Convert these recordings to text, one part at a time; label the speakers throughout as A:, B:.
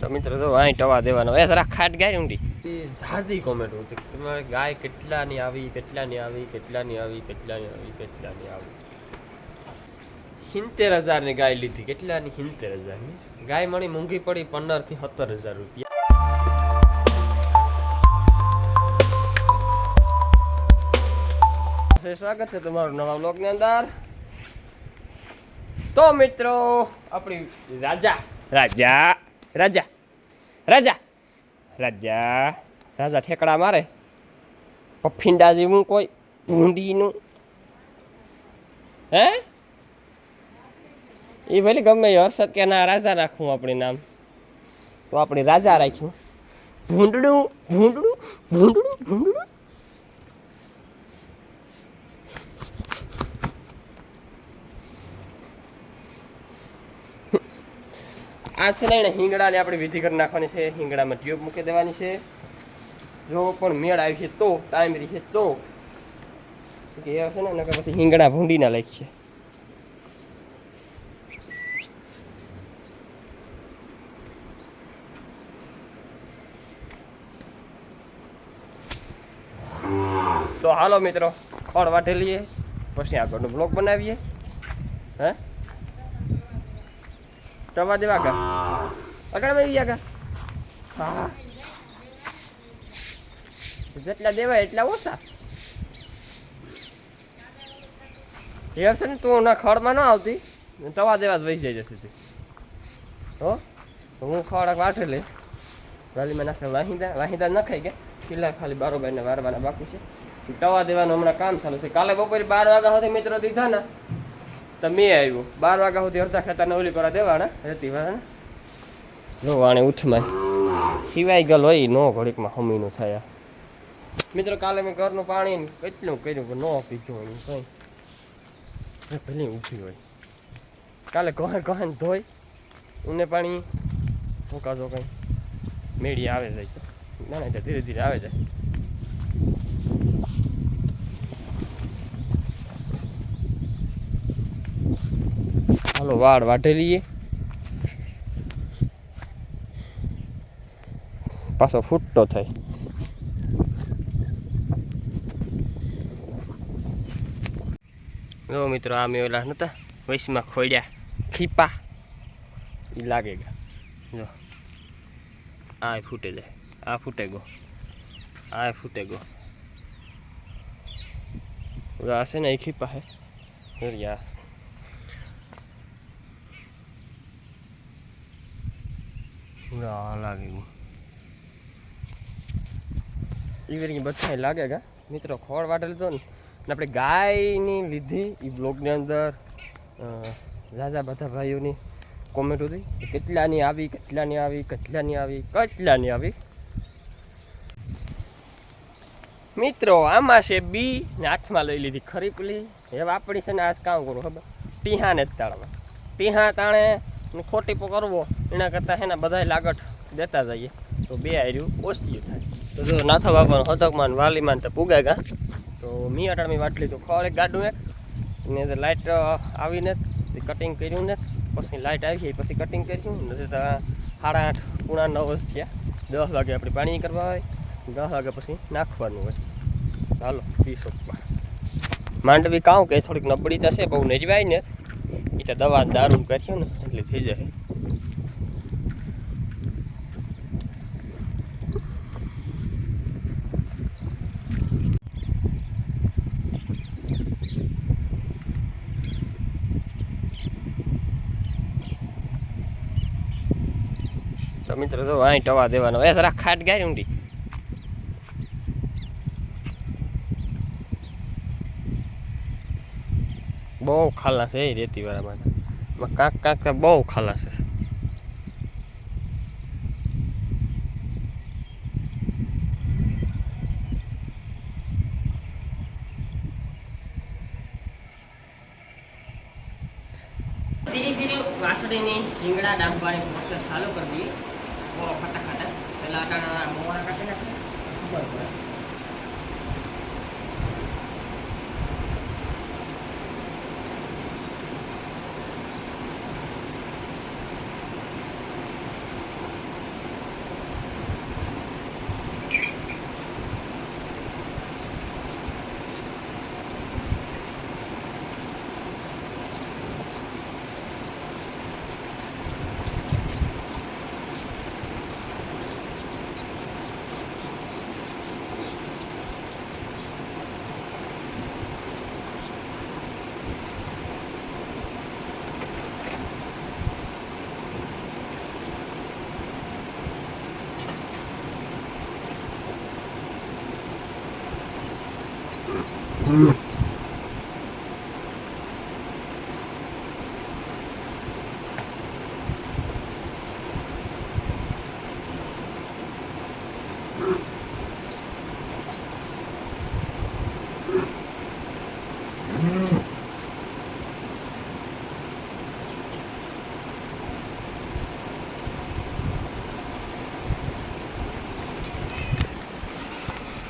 A: તો મિત્રો તો અહીં ટવા દેવાનો. એ જરા ખાટ ગાય ઊંડી. એ ઝાઝી કોમેન્ટ હતી તમારે ગાય કેટલાની આવી કેટલાની આવી કેટલાની આવી કેટલાની આવી કેટલાની આવી. સિત્તેર હજારની ગાય લીધી. કેટલાની? સિત્તેર હજારની. ગાય મળી મોંઘી પડી પંદરથી સત્તર હજાર રૂપિયા. સ્વાગત છે તમારું નવા બ્લોગની અંદર. તો મિત્રો આપણી રાજા. રાજા. રાજા રાજા રાજા રાજા ઠેકડા મારે. પફિંડા જેવું કોઈ ભૂંડીનું. હે? એ ભલે ગમે હર્ષદ કે ના, રાજા રાખવું આપણે નામ. તો આપણે રાજા રાખ્યું. ભૂંડડું ભૂંડડું ભૂંડડું ભૂંડડું. આ સિલાઈને હિંગડાને આપણે વિધિ કરી નાખવાની છે. હિંગડામાં ટ્યુબ મૂકી દેવાની છે. જો પણ મેળ આવી છે તો ટાઈમ રહી છે તો. એ હશે ને, નકર પછી હિંગડા ભૂંડીના લખીએ તો હાલો મિત્રો, ખોળ વાટે લઈએ. પછી આગળનો બ્લોગ બનાવીએ. હે? ટવા દેવા કા? આગળ ભાઈ ગયા કા? જેટલા દેવાય એટલા ઓછા. એ હશે ને તું ના ખડમાં ન આવતી તવા દેવા જ વહી જાય જશે હો? હું ખડ વાઠે લે વાલીમાં નાખે વાહિંદા વાહિંદા ન ખાઈ ગયા કિલ્લા ખાલી બારોબાર ને વારવાના બાકી છે. તવા દેવાનું હમણાં કામ ચાલુ છે. કાલે બપોરે બાર વાગ્યા સુધી મિત્રો દીધા ને તો મેં આવ્યું. બાર વાગ્યા સુધી અડધા ખાતા ઓલી કરવા દેવાના, રહેતી વાળાને જો વાણે ઉઠમાં. સિવાય ગયેલો હોય નો ઘડીકમાં હમીનું થયા. મિત્રો, કાલે મેં ઘરનું પાણી કેટલું કર્યું, પણ ન પીધું હોય કંઈ. પેલી ઊભી હોય. કાલે કહે કહે ધોઈ ઉને પાણી, ફૂંકાજો કંઈ. મેળી આવે જાય. ના ના ધીરે ધીરે આવે જાય. હાલો, વાળ વાઢે લઈએ. પાછો ફૂટતો થાય. જો મિત્રો, આ મેં ઓલા વૈશમાં ખોડ્યા ખીપા. એ લાગે ગયા જો. આ ફૂટે જાય. આ ફૂટે ગો. આ ફૂટે ગો. આ છે ને એ ખીપા હે યા પૂરા એ વેરી બધા લાગે ગા. મિત્રો ખોળ વાટે લીધો ને. ને આપણે ગાયની લીધી એ બ્લોગની અંદર. રાજા બધા ભાઈઓની કોમેન્ટ હતી કેટલાની આવી કેટલાની આવી કેટલાની આવી કેટલાની આવી. મિત્રો, આમાં છે બી ને હાથમાં લઈ લીધી ખરી પલી. હવે આપણી છે ને આજ કામ કરું ખબર? ટીહાને જ તાળવા. ટીહા તાણે ખોટીપો ખોટી કરવો. એના કરતાં એના બધા લાગટ દેતા જઈએ. તો બે આર્યું ઓછું થાય. તો જો નાથા બાપાનો હતકમાન વાલીમાન તો પૂગા ગા. તો મી અટાણમી વાટલી તો ખોળ ગાડું એક ને લાઇટ આવીને કટિંગ કર્યું ને, પછી લાઇટ આવી ગઈ પછી કટિંગ કર્યું. નથી તો સાડા આઠ, પૂણા નવ થયા. દસ વાગે આપણે પાણી કરવા હોય. દસ વાગે પછી નાખવાનું હોય. ચાલો વીસ માંડવી કાઉ કે થોડીક નબળી થશે, બહુ નજવાય ને. એ તો દવા દારૂ કર્યું ને, એટલે થઈ જાય. તો મિત્રો તો અહીં ટવા દેવાનો. એ જરા ખાટ ગાય ઊંડી. બહુ ખાલા છે એ રેતી વાળામાં કાંક કાંક બહુ ખાલા છે ધીરે ધીરે વાસળીની શીંગડા ડાંબવાની પ્રોસેસ ચાલુ કરી દઈએ બહુ ફટાફટ પહેલાં અટાણા મોવાના કાઢી નાખીએ ખબર પડે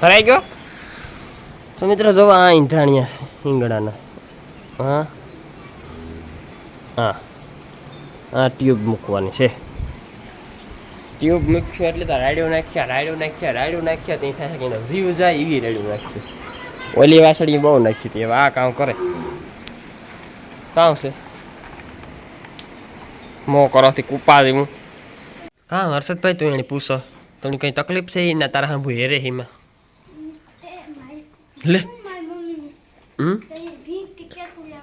A: ભરાઈ ગયો તો મિત્રો જો આ ઈંધાણિયા છે ઈંગડાના હા? હા. આ ટ્યુબ મૂકવાની છે. ટ્યુબ મૂક્યું એટલે તો રાડ્યો નાખ્યા રાડ્યો નાખ્યા રાડ્યો નાખ્યા ત્યાં થાય કે એનો જીવ જાય એવી રાડ્યો નાખ્યું. ઓલી વાસળી બહુ નાખી હતી આ કામ કરે. કામ છે. મો કરોથી કૂપા જેવું હા, હર્ષદભાઈ, તું એને પૂછો. તને કંઈ તકલીફ છે? ના, તારા હાંભુ હેરે હિમાં લે. હમ?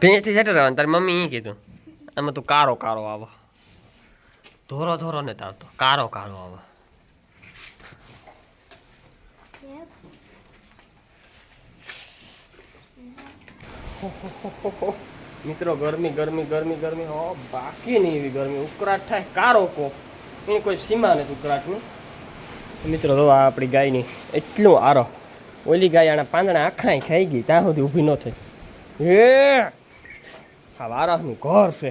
A: ભેંસથી સેટર રહેવાનું તારી મમ્મી એ કીધું. આમાં તું કારો કારો આવો. ધોરો ધોરો ને આવતો. કારો કારો આવો. મિત્રો ગરમી ગરમી ગરમી ગરમી. હો બાકી નહીં એવી ગરમી. ઉકળાટ થાય કારો કોપ એની કોઈ સીમા નથી ઉકળાટની. મિત્રો તો આ આપણી ગાયની એટલું આરો. ઓલી ગાય પાંદડા આખા ખાઈ ગઈ, ત્યાં સુધી ઊભી ન થઈ. એ આ વારાહનું ઘર છે.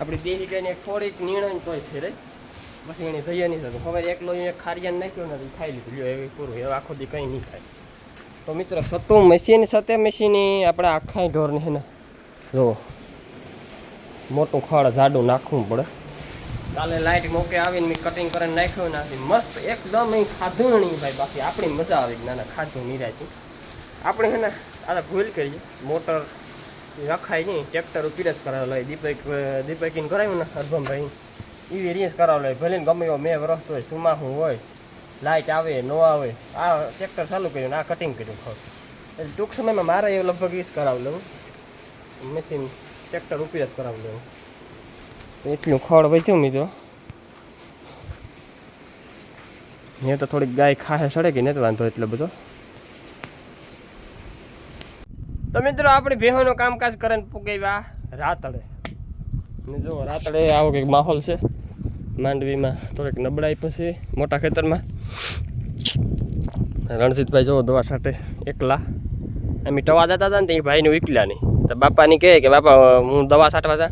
A: આપણી દેહી ગાયને થોડીક નિર્ણય તોય છે રે પછી એને જઈએ નહીં થતું. હવે એકલો એ ખારિયાને નાખ્યો નથી ખાઈ લીધું. લ્યો, એવી પૂરું. હવે આખો દી કંઈ નહીં ખાય. તો મિત્રો, સતું મશીન, સતે મશીની આપણે આખા ઢોરની ને. જુઓ. મોટું ખડ જાડું નાખવું પડે. કાલે લાઈટ મોકે આવીને મેં કટિંગ કરીને નાખ્યું નાખી મસ્ત એકદમ એ ખાધું નહીં ભાઈ, બાકી આપણી મજા આવી નાના ખાધું નિરાજી આપણે છે ને આ ભૂલ કરીએ મોટર રખાય નહીં ટ્રેક્ટર ઉપીર જ કરાવેલો હોય દીપક દીપકીને કરાવ્યું ને હરભમભાઈ એવી રીસ કરાવેલો હોય ભલે ને ગમે એવો મેં વરસતો હોય, સુમાહું હોય લાઇટ આવે, ન આવે, આ ટ્રેક્ટર ચાલુ કર્યું ને આ કટિંગ કર્યું ખબર એટલે ટૂંક સમયમાં મારે એ લગભગ એ જ કરાવી લઉં. મશીન ટ્રેક્ટર ઉપર જ કરાવી લઉં. એટલું ખડ વધ્યું મિત્રો મેં તો થોડીક ગાય ખાહે સડે કે નથી વાંધો એટલો બધો. તો મિત્રો આપણે ભેહોનું કામકાજ કરીને પૂગાવ્યા. રાતડે. ને જો રાતડે આવો કંઈક માહોલ છે. માંડવીમાં થોડીક નબળાઈ પછી મોટા ખેતરમાં. રણજીતભાઈ જો દવા સાથે એકલા. એમ ટવા જતા હતા ને તે ભાઈને એકલા નહીં તો બાપાની કહે કે બાપા હું દવા છાંટવા તો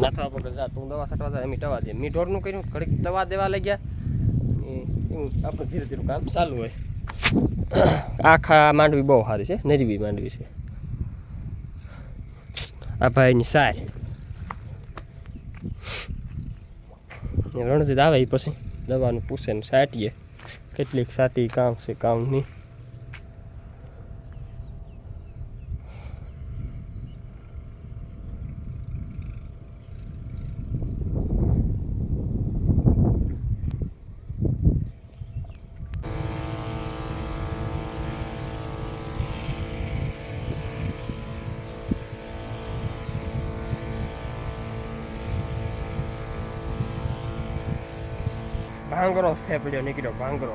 A: નાથવા પકડ જા, તું દવા છાંટવા જા, એમ ટવા દે. મી ઢોરનું કર્યું, ઘડીક દવા દેવા લાગ્યા. ગયા એવું આપણે ધીરે ધીરે કામ ચાલુ હોય. આખા માંડવી બહુ સારી છે, નરવી માંડવી છે. આ ભાઈની સાર. રણજીત આવે એ પછી. દવાનું પૂછે ને સાટીએ. કેટલીક સાટી કામ છે, કામ નહીં ભાંગરો પડ્યો નીકળ્યો ભાંગરો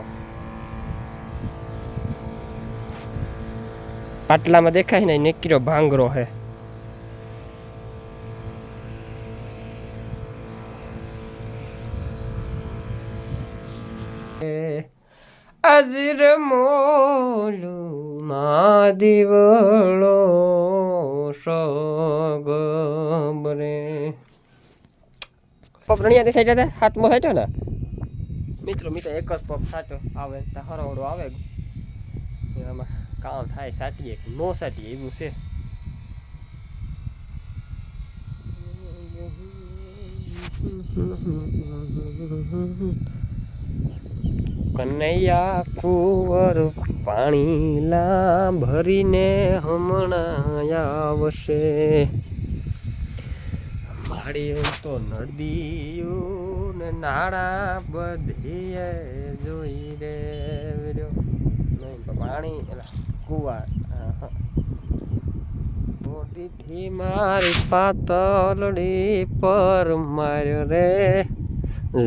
A: પાટલામાં દેખાય ને નીકળ્યો ભાંગરો હે અજર મોલુ મા દીવળો સગબરે પપરણિયાથી સાઈડ હતા હાથમાં હેઠો ને મિત્રો મિત્રો, એક જ પગ સાચો આવે, તો હરોડો આવે. એમાં કામ થાય સાટીએ કે નો સાટીએ, એવું છે. કનૈયા કુંવર પાણી લા ભરીને હમણાં આવશે. પાડીઓ તો નદીયું ને નાળા બધીએ જોઈ રે વિડિયો પાણી, એલા, કુવા મોટીથી મારી પાતળડી પર માર્યો રે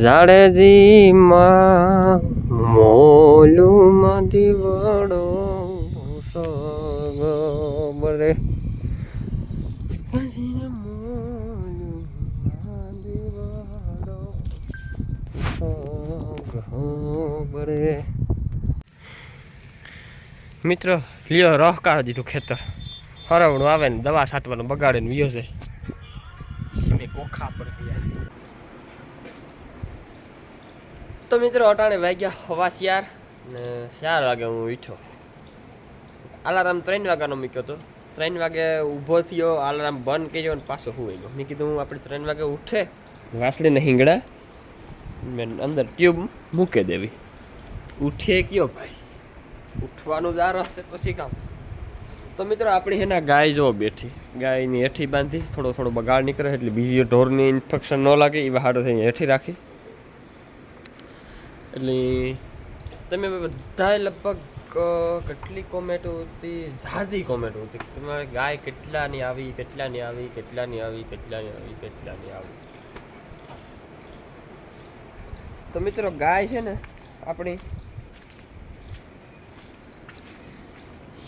A: જાડેજી માં મોલું માંથી વડો સગો બરે મોલું બળે મિત્રો લ્યો રોહકા દીધું ખેતર. હરવણું આવે ને દવા છાંટવાનું બગાડે ને વિયો છે. તો મિત્રો અટાણે વાગ્યા હવા શિયાર ને ચાર વાગે હું ઉઠ્યો. અલાર્મ ત્રણ વાગ્યાનો મૂક્યો હતો ત્રણ વાગે ઊભો થયો અલાર્મ બંધ કર્યો અને પાછો હું ગયો. મેં કીધું હું આપણે ત્રણ વાગે ઉઠે. વાસળીને હિંગડા અંદર ટ્યુબ મૂકી દેવી. ઉઠીએ કયો ભાઈ? ઉઠવાનું દાર હશે પછી કામ. તો મિત્રો આપણી એના ગાય જો બેઠી. ગાયની હેઠી બાંધી, થોડો થોડો બગાડ નીકળે એટલે બીજી ઢોરની ઇન્ફેક્શન ન લાગે એ હાડો થઈને હેઠી રાખી. એટલે તમે બધાએ લગભગ કેટલી કોમેટો હતી? ઝાઝી કોમેટો હતી. તમારે ગાય કેટલાની આવી કેટલાની આવી કેટલાની આવી કેટલાની આવી કેટલાની આવી? તો મિત્રો ગાય છે ને આપણી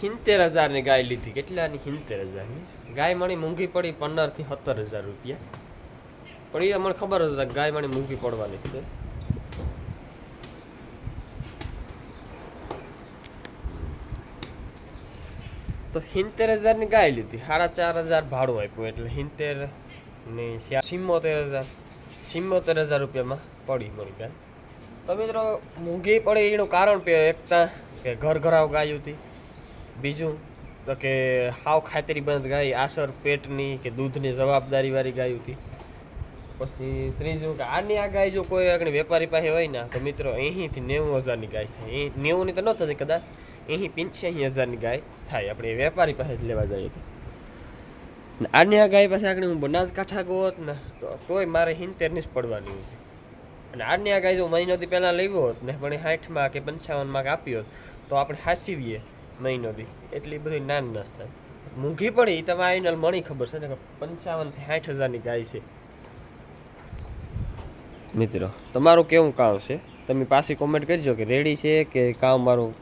A: સિત્તેર હજારની ગાય લીધી. કેટલાની? સિત્તેર હજારની. ગાય મણી મૂંઘી પડી પંદરથી સત્તર હજાર રૂપિયા. પણ એ મને ખબર હતી ગાય મણી મૂંઘી પડવાની છે. તો સિત્તેર હજારની ગાય લીધી. સાડા ચાર હજાર ભાડું આપ્યું. એટલે સિત્તેર ને સિમ્મોતેર હજાર. સિમ્મોતેર હજાર રૂપિયામાં પડી મળી ગાય તો મિત્રો મૂંઘી પડે એનું કારણ કે એકતા કે ઘર ઘરાવ ગાય હતી બીજું તો કે હાવ ખાતરી બંધ ગાય, આસર પેટની કે દૂધની જવાબદારીવાળી ગાય હતી પછી ત્રીજું કે આની આ ગાય જો કોઈ આગળ વેપારી પાસે હોય ને, તો મિત્રો અહીંથી નેવું હજારની ગાય થાય. અહીં નેવુંની તો ન થતી કદાચ, અહીં પંચ્યાસી હજારની ગાય થાય. આપણે વેપારી પાસે જ લેવા જઈએ આની આ ગાય પાસે આગળ હું બનાસકાંઠા ગયો હોત ને, તો તોય મારે હિંતેરની જ પડવાની હતી અને આની આ ગાય જો મહિનોથી પહેલાં લેવો હોત ને પણ સાઠમાં કે પંચાવનમાં કે આપી હોત, તો આપણે હાસીવીએ મહિનોથી. એટલી બધી નાન ન થાય. મૂંઘી પડી એ તમે આઈનલ મણી ખબર છે ને પંચાવનથી સાઠ હજારની ગાય છે. મિત્રો, તમારું કેવું કામ છે? તમે પાછી કોમેન્ટ કરજો કે રેડી છે કે કામ મારું?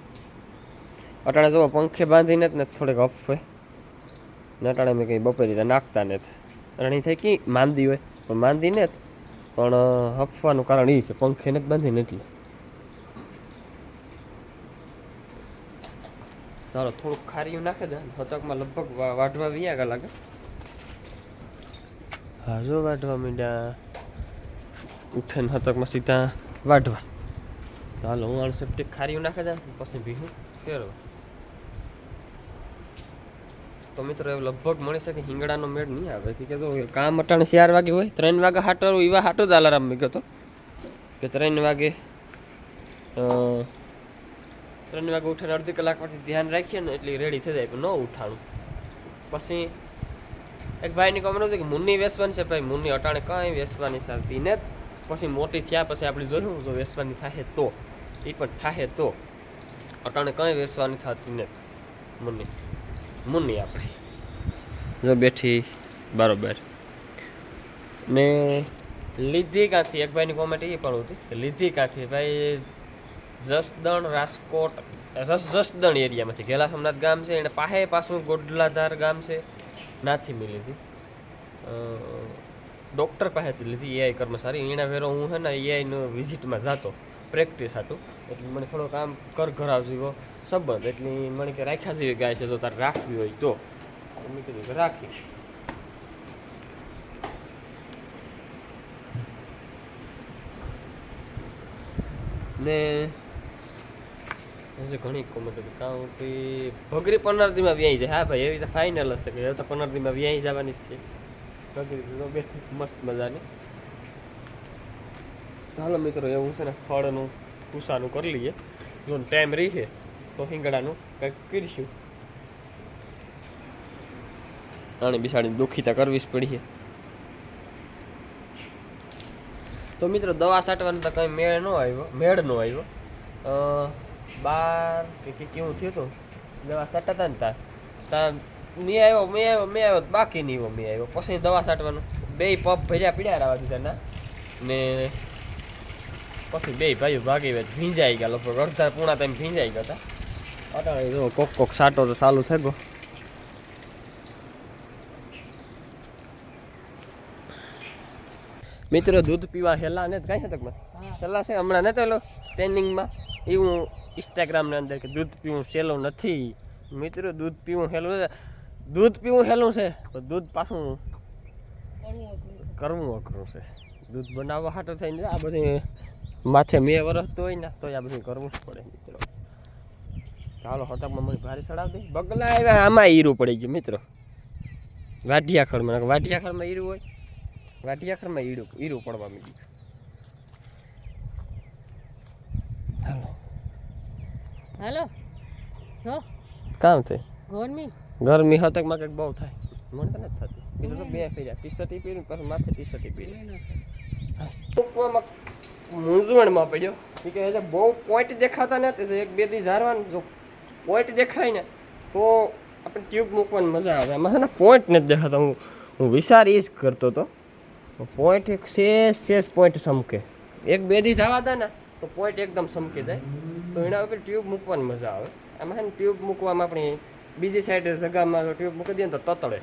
A: અટાણે જુઓ પંખે બાંધીને જ ને થોડીક હોય. ને અટાણે મેં કંઈ બપોરી નાખતા નથી. અટાણી થઈ કી માંદી હોય. પણ માંદી ને જ પણ હફવાનું કારણ એ છે પંખે નથી બાંધીને એટલે. ચાલો થોડુંક ખારીયું નાખી દે હતકમાં લગભગ વાઢવા વાઢવા વ્યાગા લાગે. હા જો વાઢવા મીડા. ઉઠેને હતકમાં સીધા વાઢવા. ચાલો હું આનું સેપ્ટિક ખારીયું નાખી દે પછી ભીહું ફેરવા. તો મિત્રો લગભગ મળી શકે હિંગડાનો મેળ નહીં આવે. કે તો કામ અટાણે ચાર વાગે હોય, ત્રણ વાગે હાટો એવા હાટો જ અલારામ મૂક્યો હતો. કે ત્રણ વાગે ત્રણ વાગે ઉઠીને અડધી કલાક પછી ધ્યાન રાખીએ ને એટલે રેડી થઈ જાય, પણ ન ઉઠાણું. પછી એક ભાઈની કોમેન્ટ હતી કે મુન્ની વેસવાની છે ભાઈ, મુન્ની અટાણે કાંઈ વેસવાની ચાલતી ને પછી મોટી થયા પછી આપણે જોયું જો વેસવાની થાય તો એ પણ થાય તો, અટાણે કંઈ વેસવાની થતી નથી મુન્ની. મુન્ની આપણે. જો બેઠી બરોબર. ને લીધી કાંથી એક ભાઈની કોમેન્ટ એ પણ હતી લીધી કાંથી ભાઈ જસદણ રાજકોટ રસ જસદણ એરિયામાંથી. ઘેલા સોમનાથ ગામ છે એને પાસે પાછું ગોડલાધાર ગામ છે નાથી મેં લીધી ડૉક્ટર પાસેથી લીધી એઆઈ કર્મચારી. એના વેરો હું છે ને એઆઈનું વિઝિટમાં જતો. પ્રેક્ટિસ હતું એટલે મને થોડો કામ કર ઘર જેવો સંબંધ. એટલી મને કે રાખ્યા છે ગાય છે તો તારે રાખવી હોય તો. મેં કીધું કે રાખી ને હજી ઘણી હતી. કારણ કે ભગરી પનરદીમાં વ્યાઈ જાય. હા ભાઈ, એવી રીતે ફાઇનલ હશે કે હવે તો પનરદીમાં વ્યાઈ જવાની છે. ભગરી તો બેઠી મસ્ત મજાની. ચાલો મિત્રો, એવું છે ને, ફળનું કુસાનું કરી લઈએ. જો ટાઈમ રહીએ તો હિંગડાનું કંઈક કરીશું આને બિસાડીને દુખીતા કરવી જ પડી તો મિત્રો, દવા છાંટવાનો તો કંઈ મેળ ન આવ્યો, મેળ ન આવ્યો. બાર કે કેવું થયું હતું? દવા છાંટતા ને તાર તાર મેં આવ્યો મેં આવ્યો મેં આવ્યો, બાકી નહીં મેં આવ્યો. પછી દવા છાંટવાનું બે પપ ભર્યા પીડ્યા રહેવા દીધા ના પછી બે ભાઈઓ ભાગી ગયા, ભીંજાઈ ગયા, લગભગ અડધા પૂણા ટાઈમ ભીંજાઈ ગયા હતા અટાળી જો કોક કોક સાટો તો ચાલુ થઈ ગો મિત્રો દૂધ પીવા હેલા ને કઈ હતકમાં હેલા છે હમણાં નતો એલો ટ્રેનિંગમાં. એ હું ઇન્સ્ટાગ્રામની અંદર કે દૂધ પીવું સહેલું નથી. મિત્રો દૂધ પીવું હેલું છે. દૂધ પીવું હેલું છે પણ દૂધ પાછું કરવું અઘરું છે. દૂધ બનાવવા હાટો થઈને આ બધી માથે મેં વરસતો હોય ને તો આ બધું કરવું જ પડે મિત્રો. ચાલો હતકમાં મને ભારે ચડાવી દે. બગલા આવ્યા આમાં હીરું પડી ગયું મિત્રો. વાઢિયા ખડમાં વાઢિયા ખડમાં હીરું હોય. વાઢિયા ખડમાં હીરું હીરું પડવા માંડ્યું. હાલો.
B: હાલો જો.
A: કામ છે?
B: ગરમી.
A: ગરમી હતકમાં કંઈક બહુ થાય. મને તો નથી થતી. બીજું તો બે ફેર્યા ટી શર્ટ પીરું પછી માથે ટી શર્ટ પીરું મૂંઝવણમાં પડ્યો. કે બહુ પોઈન્ટ દેખાતા નથી એક બે દી ઝારવાનું. જો પોઈન્ટ દેખાય ને, તો આપણે ટ્યુબ મૂકવાની મજા આવે. આમાં છે ને પોઈન્ટ નથી દેખાતા. હું હું વિચાર એ જ કરતો હતો. પોઈન્ટ એક શેષ શેષ પોઈન્ટ સમકે. એક બે દી આવા હતા ને, તો પોઈન્ટ એકદમ સમકી જાય. તો એના ઉપર ટ્યુબ મૂકવાની મજા આવે. આમાં છે ને ટ્યુબ મૂકવામાં આપણી બીજી સાઈડ જગામાં ટ્યુબ મૂકી દઈએ ને તો તતડે.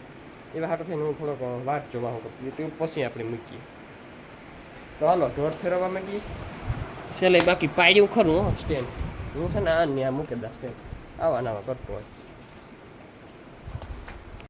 A: એવા હાટો થઈને હું થોડોક વાટ જોવા હું ટ્યુબ પછી આપણે મૂકીએ. તો હાલો, ઢોર ફેરવવા માંડીએ છેલ્લે બાકી પાડ્યું ખરું સ્ટેન્ડ હું છે ને આ ત્યાં મૂકી દા સ્ટેન્ડ આવા નવા કરતો હોય.